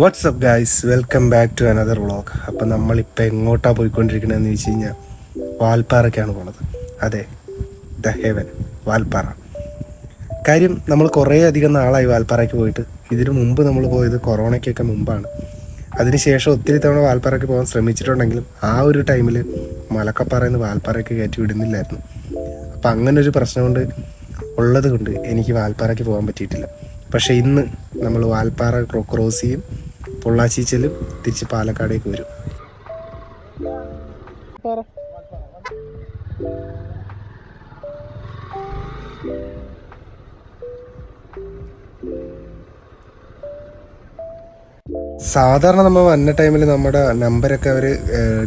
What's up guys welcome back to another vlog അപ്പം നമ്മളിപ്പോൾ എങ്ങോട്ടാണ് പോയിക്കൊണ്ടിരിക്കണതെന്ന് വെച്ച് കഴിഞ്ഞാൽ വാൽപ്പാറയ്ക്കാണ് പോണത്. അതെ ദ ഹെവൻ വാൽപ്പാറ. കാര്യം നമ്മൾ കുറേ അധികം നാളായി വാൽപ്പാറയ്ക്ക് പോയിട്ട്. ഇതിനു മുമ്പ് നമ്മൾ പോയത് കൊറോണയ്ക്കൊക്കെ മുമ്പാണ്. അതിനുശേഷം ഒത്തിരി തവണ വാൽപ്പാറയ്ക്ക് പോകാൻ ശ്രമിച്ചിട്ടുണ്ടെങ്കിലും ആ ഒരു ടൈമിൽ മലക്കപ്പാറയിൽ നിന്ന് വാൽപ്പാറയ്ക്ക് കയറ്റി വിടുന്നില്ലായിരുന്നു. അപ്പം അങ്ങനെ ഒരു പ്രശ്നം കൊണ്ട് ഉള്ളത് കൊണ്ട് എനിക്ക് വാൽപ്പാറയ്ക്ക് പോകാൻ പറ്റിയിട്ടില്ല. പക്ഷേ ഇന്ന് നമ്മൾ വാൽപ്പാറ ക്രോ- ക്രോസ് ചെയ്യും. പൊള്ളാച്ചി ചെല്ലും തിരിച്ച് പാലക്കാടേക്ക് വരും. സാധാരണ നമ്മൾ വന്ന ടൈമിൽ നമ്മുടെ നമ്പരൊക്കെ അവർ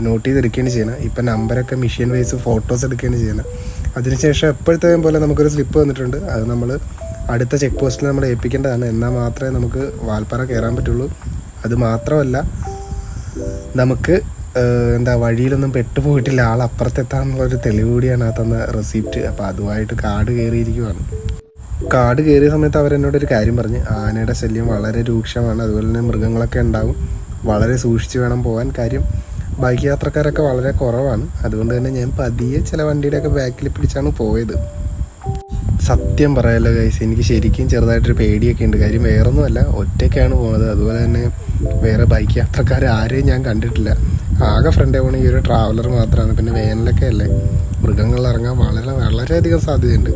നോട്ട് ചെയ്തെടുക്കുകയാണ് ചെയ്യണം. ഇപ്പം നമ്പരൊക്കെ മെഷീൻ വൈസ് ഫോട്ടോസ് എടുക്കുകയാണ് ചെയ്യണം. അതിനുശേഷം എപ്പോഴത്തെ പോലെ നമുക്കൊരു സ്ലിപ്പ് വന്നിട്ടുണ്ട്. അത് നമ്മൾ അടുത്ത ചെക്ക് പോസ്റ്റിൽ നമ്മൾ ഏൽപ്പിക്കേണ്ടതാണ്. എന്നാൽ മാത്രമേ നമുക്ക് വാൽപ്പാറ കയറാൻ പറ്റുള്ളൂ. അത് മാത്രമല്ല നമുക്ക് എന്താ വഴിയിലൊന്നും പെട്ടുപോയിട്ടില്ല. ആൾ അപ്പുറത്തെത്താന്നുള്ളൊരു തെളിവ് കൂടിയാണ് ആ തന്ന റെസിപ്റ്റ് അപ്പോൾ അതുമായിട്ട് കാട് കയറിയിരിക്കുവാണ്. കാട് കയറിയ സമയത്ത് അവരെന്നോട് ഒരു കാര്യം പറഞ്ഞ്. ആനയുടെ ശല്യം വളരെ രൂക്ഷമാണ്. അതുപോലെ തന്നെ മൃഗങ്ങളൊക്കെ ഉണ്ടാവും. വളരെ സൂക്ഷിച്ച് വേണം പോകാൻ. കാര്യം ബൈക്ക് യാത്രക്കാരൊക്കെ വളരെ കുറവാണ്. അതുകൊണ്ട് തന്നെ ഞാൻ പതിയെ ചില വണ്ടിയുടെയൊക്കെ ബാക്കിൽ പിടിച്ചാണ് പോയത്. സത്യം പറയാലോ ഗൈസ് എനിക്ക് ശരിക്കും ചെറുതായിട്ടൊരു പേടിയൊക്കെ ഉണ്ട്. കാര്യം വേറൊന്നുമല്ല ഒറ്റയ്ക്കാണ് പോകുന്നത് അതുപോലെ തന്നെ വേറെ ബൈക്ക് യാത്രക്കാർ ആരെയും ഞാൻ കണ്ടിട്ടില്ല. ആകെ ഫ്രണ്ടേ പോകണ ഈ ഒരു ട്രാവലർ മാത്രമാണ് പിന്നെ വേനലൊക്കെ അല്ലേ? മൃഗങ്ങളിൽ ഇറങ്ങാൻ വളരെ വളരെയധികം സാധ്യതയുണ്ട്.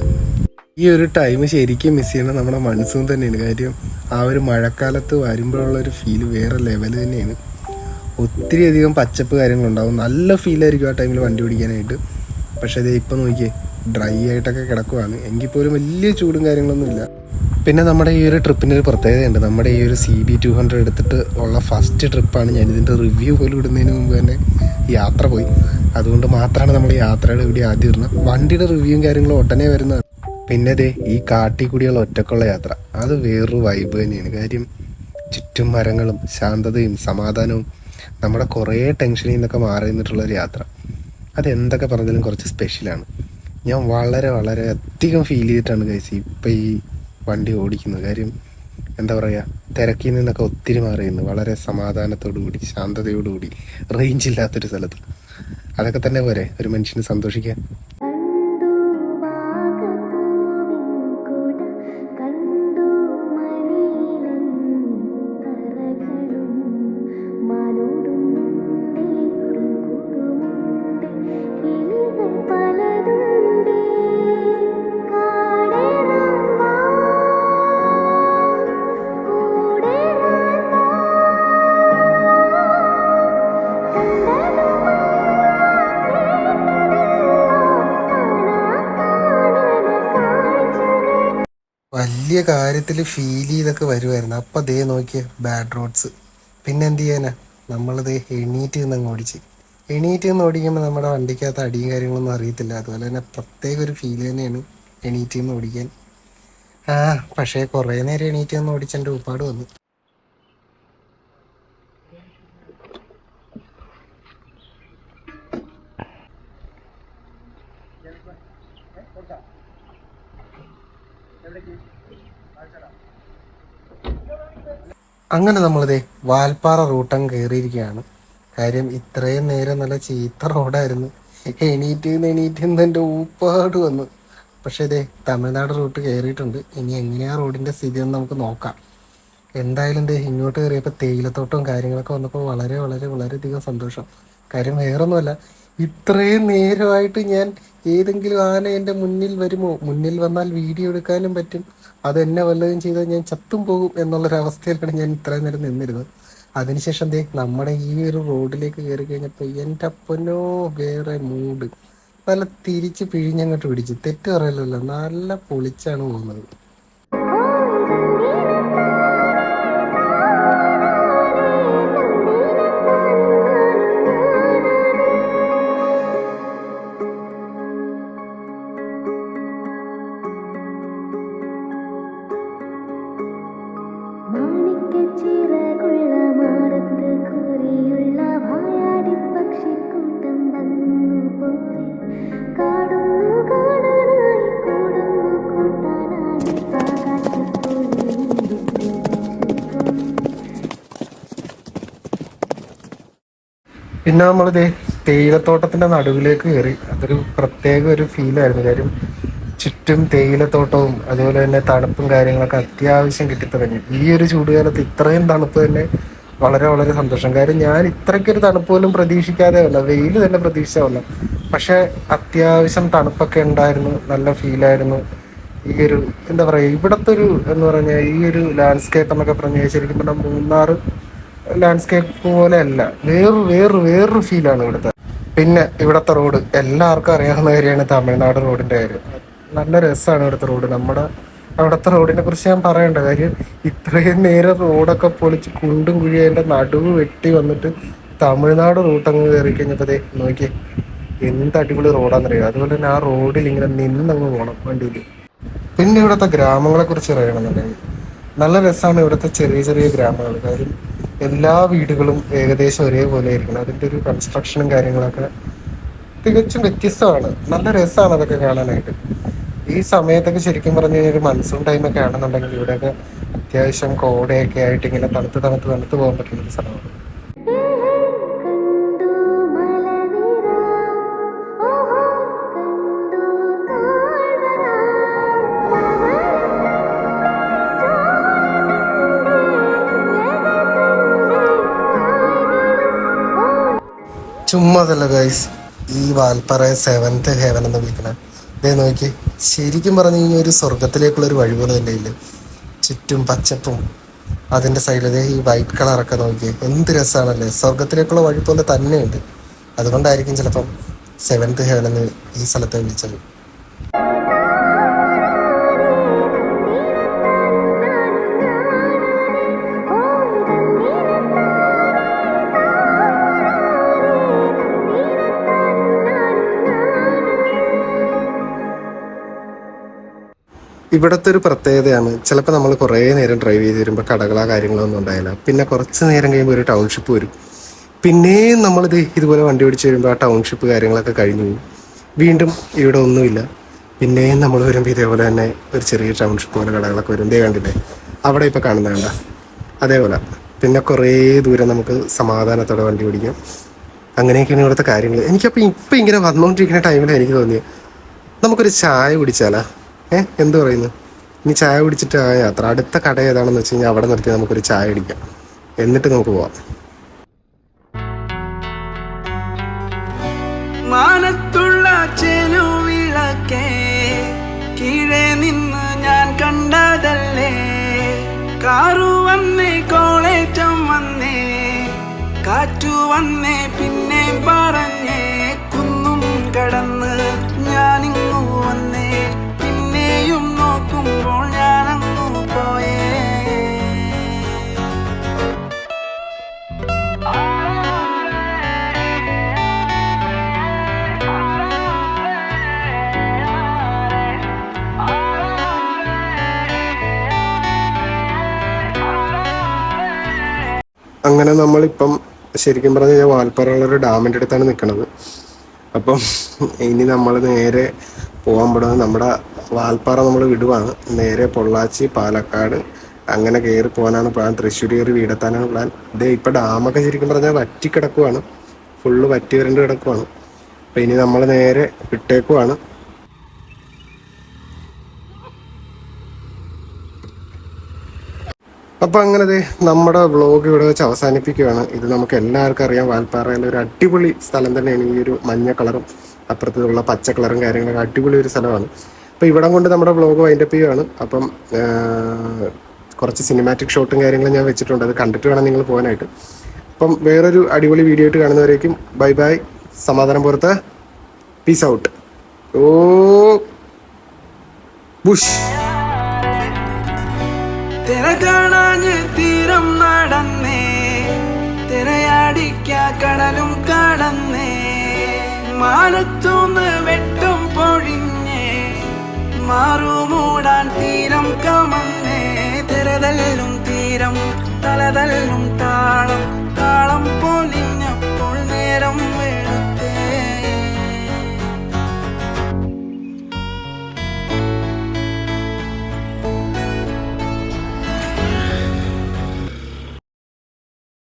ഈ ഒരു ടൈം ശരിക്കും മിസ് ചെയ്യണം നമ്മുടെ മൺസൂൺ തന്നെയാണ്. കാര്യം ആ ഒരു മഴക്കാലത്ത് വരുമ്പോഴുള്ള ഒരു ഫീൽ വേറെ ലെവൽ തന്നെയാണ്. ഒത്തിരി അധികം പച്ചപ്പ് കാര്യങ്ങളുണ്ടാവും. നല്ല ഫീലായിരിക്കും ആ ടൈമിൽ വണ്ടി ഓടിക്കാനായിട്ട് പക്ഷേ ഇത് ഇപ്പം നോക്കിയേ ഡ്രൈ ആയിട്ടൊക്കെ കിടക്കുവാണ്. എങ്കിൽ പോലും വലിയ ചൂടും കാര്യങ്ങളൊന്നുമില്ല പിന്നെ നമ്മുടെ ഈ ഒരു ട്രിപ്പിന് ഒരു പ്രത്യേകതയുണ്ട്. നമ്മുടെ ഈ ഒരു സി ബി ടു ഹൺഡ്രഡ് എടുത്തിട്ട് ഉള്ള ഫസ്റ്റ് ട്രിപ്പാണ് ഞാൻ ഇതിന്റെ റിവ്യൂ പോലും ഇടുന്നതിന് മുമ്പ് തന്നെ യാത്ര പോയി. അതുകൊണ്ട് മാത്രമാണ് നമ്മൾ യാത്രയുടെ ഇവിടെ ആദ്യം ഇടുന്നത് വണ്ടിയുടെ റിവ്യൂവും കാര്യങ്ങളും ഉടനെ വരുന്നതാണ് പിന്നെ ദേ ഈ കാട്ടിൽ കൂടിയുള്ള ഒറ്റക്കുള്ള യാത്ര. അത് വേറൊരു വൈബ് തന്നെയാണ്. കാര്യം ചുറ്റും മരങ്ങളും ശാന്തതയും സമാധാനവും നമ്മുടെ കുറേ ടെൻഷനിൽ നിന്നൊക്കെ മാറി നിന്നിട്ടുള്ളൊരു യാത്ര. അതെന്തൊക്കെ പറഞ്ഞാലും കുറച്ച് സ്പെഷ്യലാണ് ഞാൻ വളരെ വളരെ അധികം ഫീൽ ചെയ്തിട്ടാണ് കഴിച്ച് ഇപ്പം ഈ വണ്ടി ഓടിക്കുന്നത്. കാര്യം എന്താ പറയുക തിരക്കിൽ നിന്നൊക്കെ ഒത്തിരി മാറിയിരുന്നു. വളരെ സമാധാനത്തോടു കൂടി ശാന്തതയോടു കൂടി റേഞ്ച് ഇല്ലാത്തൊരു സ്ഥലത്ത്. അതൊക്കെ തന്നെ പോരെ ഒരു മനുഷ്യന് സന്തോഷിക്കാൻ. വലിയ കാര്യത്തിൽ ഫീൽ ചെയ്തൊക്കെ വരുമായിരുന്നു അപ്പം ദേ നോക്കിയ ബാഡ് റോഡ്സ് പിന്നെ എന്ത് ചെയ്യാനാ? നമ്മളിത് എണീറ്റ് നിന്ന് അങ്ങ് ഓടിച്ച്. എണീറ്റ് നിന്ന് ഓടിക്കുമ്പോൾ നമ്മുടെ വണ്ടിക്കകത്ത് അടിയും കാര്യങ്ങളൊന്നും അറിയത്തില്ല. അതുപോലെ തന്നെ പ്രത്യേക ഒരു ഫീൽ തന്നെയാണ് എണീറ്റ് നിന്ന് ഓടിക്കാൻ. ആ പക്ഷേ കുറേ നേരം എണീറ്റ് നിന്ന് ഓടിച്ചെന്റെ ഉപ്പാട് വന്നു. അങ്ങനെ നമ്മളിതേ വാൽപ്പാറ റൂട്ടം കയറിയിരിക്കുകയാണ്. കാര്യം ഇത്രയും നേരം നല്ല ചീത്ത റോഡായിരുന്നു. എണീറ്റ് എണീറ്റ് എന്റെ ഊപ്പാട് വന്നു. പക്ഷേ ഇതേ തമിഴ്നാട് റൂട്ട് കയറിയിട്ടുണ്ട്. ഇനി എങ്ങനെയാ റോഡിന്റെ സ്ഥിതി എന്ന് നമുക്ക് നോക്കാം. എന്തായാലും ഇതേ ഇങ്ങോട്ട് കയറിയപ്പോൾ തേയിലത്തോട്ടവും കാര്യങ്ങളൊക്കെ വന്നപ്പോൾ വളരെ വളരെ വളരെയധികം സന്തോഷം. കാര്യം വേറൊന്നുമല്ല ഇത്രയും നേരമായിട്ട് ഞാൻ ഏതെങ്കിലും ആന എന്റെ മുന്നിൽ വരുമോ? മുന്നിൽ വന്നാൽ വീഡിയോ എടുക്കാനും പറ്റും. അത് എന്നെ വല്ലതും ചെയ്താൽ ഞാൻ ചത്തും പോകും എന്നുള്ളൊരവസ്ഥയിലാണ് ഞാൻ ഇത്രയും നേരം നിന്നിരുന്നത്. അതിനുശേഷം ദേ നമ്മുടെ ഈ ഒരു റോഡിലേക്ക് കയറി കഴിഞ്ഞപ്പോൾ എന്റെ അപ്പനോ വേറെ മൂഡ് നല്ല തിരിച്ച് പിഴിഞ്ഞങ്ങോട്ട് പിടിച്ച്. തെറ്റ് പറയലല്ലോ നല്ല പൊളിച്ചാണ് പോകുന്നത്. കുറിയുള്ള വായാടി പക്ഷിക്കൂട്ടം വന്നുപോയി കാടുന്നു കാണാനായി കൂടുന്നു കൂട്ടാനായി പിന്നെ നമ്മളിത് തേയിലത്തോട്ടത്തിന്റെ നടുവിലേക്ക് കയറി. അതൊരു പ്രത്യേക ഒരു ഫീലായിരുന്നു കാര്യം ചുറ്റും തേയിലത്തോട്ടവും അതുപോലെ തന്നെ തണുപ്പും കാര്യങ്ങളൊക്കെ അത്യാവശ്യം കിട്ടിത്തുടങ്ങി. ഈ ഒരു ചൂടുകാലത്ത് ഇത്രയും തണുപ്പ് തന്നെ വളരെ വളരെ സന്തോഷം. കാര്യം ഞാൻ ഇത്രയ്ക്കൊരു തണുപ്പ് പോലും പ്രതീക്ഷിക്കാതെ വല്ല വെയിൽ തന്നെ പ്രതീക്ഷിച്ച വന്ന. പക്ഷെ അത്യാവശ്യം തണുപ്പൊക്കെ ഉണ്ടായിരുന്നു. നല്ല ഫീലായിരുന്നു ഈ ഒരു എന്താ പറയുക ഇവിടുത്തെ ഒരു എന്ന് പറഞ്ഞാൽ ഈ ഒരു ലാൻഡ്സ്കേപ്പ് എന്നൊക്കെ പറഞ്ഞാൽ ശരിക്കും പറഞ്ഞാൽ മൂന്നാർ ലാൻഡ്സ്കേപ്പ് പോലെയല്ല വേറൊരു വേറൊരു വേറൊരു ഫീലാണ് ഇവിടുത്തെ. പിന്നെ ഇവിടുത്തെ റോഡ് എല്ലാവർക്കും അറിയാവുന്ന കാര്യമാണ് തമിഴ്നാട് റോഡിന്റെ കാര്യം. നല്ല രസമാണ് ഇവിടുത്തെ റോഡ് നമ്മുടെ അവിടുത്തെ റോഡിനെ കുറിച്ച് ഞാൻ പറയണ്ട കാര്യം. ഇത്രയും നേരം റോഡൊക്കെ പൊളിച്ച് കുണ്ടും കുഴി അതിന്റെ നടുവ് വെട്ടി വന്നിട്ട് തമിഴ്നാട് റൂട്ട് അങ്ങ് കയറി കഴിഞ്ഞപ്പോ നോക്കിയേ. എന്ത് അടിപൊളി റോഡാണെന്നറിയാം അതുപോലെ തന്നെ ആ റോഡിൽ ഇങ്ങനെ നിന്നങ്ങ് പോകണം വണ്ടിയിൽ പിന്നെ ഇവിടുത്തെ ഗ്രാമങ്ങളെ കുറിച്ച് അറിയണമെന്നുണ്ടെങ്കിൽ നല്ല രസമാണ് ഇവിടുത്തെ ചെറിയ ചെറിയ ഗ്രാമങ്ങൾ കാര്യം എല്ലാ വീടുകളും ഏകദേശം ഒരേപോലെ ആയിരിക്കണം. അതിന്റെ ഒരു കൺസ്ട്രക്ഷനും കാര്യങ്ങളൊക്കെ തികച്ചും വ്യത്യസ്തമാണ്. നല്ല രസമാണ് അതൊക്കെ കാണാനായിട്ട്. ഈ സമയത്തൊക്കെ ശരിക്കും പറഞ്ഞു കഴിഞ്ഞാൽ മൺസൂൺ ടൈമൊക്കെ ആണെന്നുണ്ടെങ്കിൽ ഇവിടെയൊക്കെ അത്യാവശ്യം കോടയൊക്കെ ആയിട്ട് ഇങ്ങനെ തണുത്ത് തണുത്ത് തണുത്ത് പോകാൻ പറ്റുന്ന ഒരു സ്ഥലമാണ്. ചുമ്മാതല്ല ഗൈസ് ഈ വാൽപ്പറ സെവൻത്ത് ഹെവൻ എന്ന് വിളിക്കുന്നത് ഇതേ നോക്കി. ശരിക്കും പറഞ്ഞു കഴിഞ്ഞാൽ ഒരു സ്വർഗത്തിലേക്കുള്ള ഒരു വഴി പോലെ തന്നെ ഇല്ല? ചുറ്റും പച്ചപ്പും അതിന്റെ സൈഡിൽ ഈ വൈറ്റ് കളറൊക്കെ നോക്കി. എന്ത് രസമാണല്ലേ സ്വർഗത്തിലേക്കുള്ള വഴി പോലെ തന്നെയുണ്ട്. അതുകൊണ്ടായിരിക്കും ചിലപ്പം സെവൻത്ത് ഹെവൻ എന്ന് ഈ സ്ഥലത്തെ വിളിച്ചത്. ഇവിടുത്തെ ഒരു പ്രത്യേകതയാണ്. ചിലപ്പോൾ നമ്മൾ കുറേ നേരം ഡ്രൈവ് ചെയ്ത് വരുമ്പോൾ കടകളോ കാര്യങ്ങളോ ഒന്നും ഉണ്ടായില്ല. പിന്നെ കുറച്ച് നേരം കഴിയുമ്പോൾ ഒരു ടൗൺഷിപ്പ് വരും. പിന്നെയും നമ്മളിത് ഇതുപോലെ വണ്ടി ഓടിച്ച് വരുമ്പോൾ ആ ടൗൺഷിപ്പ് കാര്യങ്ങളൊക്കെ കഴിഞ്ഞു പോകും വീണ്ടും ഇവിടെ ഒന്നുമില്ല. പിന്നെയും നമ്മൾ വരുമ്പോൾ ഇതേപോലെ തന്നെ ഒരു ചെറിയ ടൗൺഷിപ്പ് പോലെ കടകളൊക്കെ വരും. ഇതേ കണ്ടില്ലേ? അവിടെ ഇപ്പോൾ കാണുന്ന കണ്ട? അതേപോലെ. പിന്നെ കുറേ ദൂരം നമുക്ക് സമാധാനത്തോടെ വണ്ടി ഓടിക്കാം. അങ്ങനെയൊക്കെയാണ് ഇവിടുത്തെ കാര്യങ്ങൾ എനിക്കപ്പോൾ ഇപ്പം ഇങ്ങനെ വന്നുകൊണ്ടിരിക്കുന്ന ടൈമിൽ എനിക്ക് തോന്നിയത് നമുക്കൊരു ചായ കുടിച്ചാലാ? ഏ? എന്ത് പറയുന്നു? ഇനി ചായ കുടിച്ചിട്ട് ആ യാത്ര. അടുത്ത കട ഏതാണെന്ന് വെച്ച് കഴിഞ്ഞാൽ അവിടെ നിർത്തി നമുക്കൊരു ചായ അടിക്കാം എന്നിട്ട് നമുക്ക് പോവാം. മാനത്തുള്ള ചെലുവിളക്കേ കീഴെ നിന്ന് ഞാൻ കണ്ടതല്ലേ? കാറു വന്നേ കോളേറ്റം വന്നേ കാറ്റു വന്നേ പിന്നെ പറഞ്ഞേ കുന്നും കടന്ന് ഞാനിങ്ങു വന്നേ. നോക്കുമ്പോൾ ഞാനങ്ങു പോയേ. അങ്ങനെ നമ്മളിപ്പം ശരിക്കും പറഞ്ഞു കഴിഞ്ഞാൽ വാൽപ്പാറയുള്ള ഒരു ഡാമിന്റെ അടുത്താണ് നിൽക്കുന്നത് അപ്പം ഇനി നമ്മൾ നേരെ പോകാൻ പോകുന്നത് നമ്മുടെ വാൽപ്പാറ നമ്മൾ വിടുവാണ്. നേരെ പൊള്ളാച്ചി പാലക്കാട് അങ്ങനെ കയറി പോകാനാണ് പ്ലാൻ. തൃശ്ശൂർ കയറി വീടെത്താനാണ് പ്ലാൻ. ഇതേ ഇപ്പം ഡാമൊക്കെ ശരിക്കും പറഞ്ഞാൽ വറ്റി കിടക്കുവാണ് ഫുള്ള് വറ്റി വരണ്ട് കിടക്കുവാണ്. അപ്പം ഇനി നമ്മൾ നേരെ വിട്ടേക്കുവാണ്. അപ്പോൾ അങ്ങനെ നമ്മുടെ വ്ളോഗ് ഇവിടെ വെച്ച് അവസാനിപ്പിക്കുകയാണ് ഇത് നമുക്ക് എല്ലാവർക്കും അറിയാം. വാൽപ്പാറയിലെ ഒരു അടിപൊളി സ്ഥലം തന്നെയാണ് ഈ ഒരു മഞ്ഞ കളറും അപ്പുറത്തുള്ള പച്ച കളറും കാര്യങ്ങളൊക്കെ അടിപൊളി ഒരു സ്ഥലമാണ്. അപ്പൊ ഇവിടം കൊണ്ട് നമ്മുടെ വ്ളോഗ് വൈൻഡപ്പ് ചെയ്യുകയാണ് അപ്പം കുറച്ച് സിനിമാറ്റിക് ഷോട്ടും കാര്യങ്ങളും ഞാൻ വെച്ചിട്ടുണ്ട്. അത് കണ്ടിട്ട് വേണം നിങ്ങൾ പോകാനായിട്ട്. അപ്പം വേറൊരു അടിപൊളി വീഡിയോ ആയിട്ട് കാണുന്നവരേക്കും ബൈ ബൈ സമാധാനം പുറത്ത്. പീസ് ഔട്ട് ഓ ബുഷ്. തിര തീരം നടന്നേ. തിരയാടിക്ക കടലും കടന്നേ മാനത്തൂന്ന് വെട്ട മാറുമൂടാൻ തീരം കമന്നേ. തിരതല്ലും തീരം തലതല്ലും താളം. താളം പൊലിഞ്ഞപ്പോൾ നേരം